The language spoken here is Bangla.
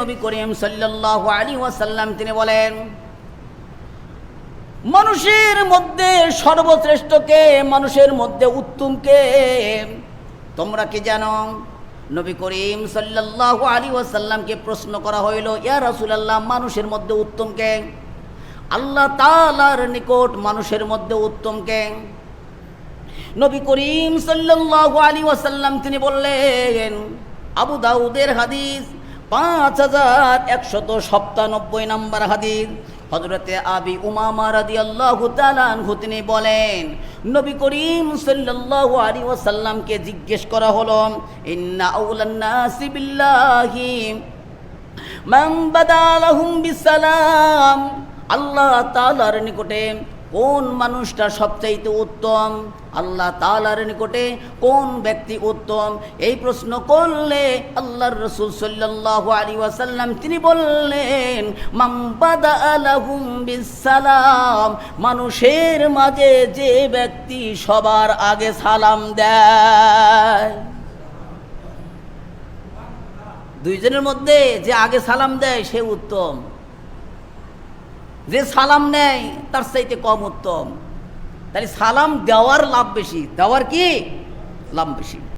নবী করিম সাল্লাল্লাহু আলাইহি ওয়াসাল্লাম, তিনি বলেন, মানুষের মধ্যে সর্বশ্রেষ্ঠ কে মানুষের মধ্যে উত্তম কে তোমরা কি জানো? নবী করিম সাল্লাল্লাহু আলী ওয়াসাল্লামকে প্রশ্ন করা হইল, ইয়া রাসূলুল্লাহ, মানুষের মধ্যে উত্তম কে আল্লাহ তাআলার নিকট, মানুষের মধ্যে উত্তম কে নবী করিম সাল্লাল্লাহু আলাইহি ওয়াসাল্লাম, তিনি বললেন, আবু দাউদের হাদিস পাঁচ হাজার একশত সপ্তানব্বই নম্বর হাদিস। হজরতে আবি উমামা রাদি আল্লাহ তিনি বলেন, নবী করিম সাল্লাল্লাহু আলাইহি ওয়াসাল্লামকে জিজ্ঞেস করা হলো, ইন্না আল্লাহ তাআলার নিকটে কোন মানুষটা সবচাইতে উত্তম? আল্লাহ তাআলার নিকটে কোন ব্যক্তি উত্তম? এই প্রশ্ন করলে আল্লাহর রসুল সাল্লাল্লাহু আলাইহি ওয়াসাল্লাম তিনি বললেন বিসালাম মানুষের মাঝে যে ব্যক্তি সবার আগে সালাম দেয়। দুইজনের মধ্যে যে আগে সালাম দেয়, সে উত্তম। যে সালাম নেয়, তার চাইতে কম উত্তম। তাহলে সালাম দেওয়ার লাভ বেশি। দেওয়ার কি? লাভ বেশি।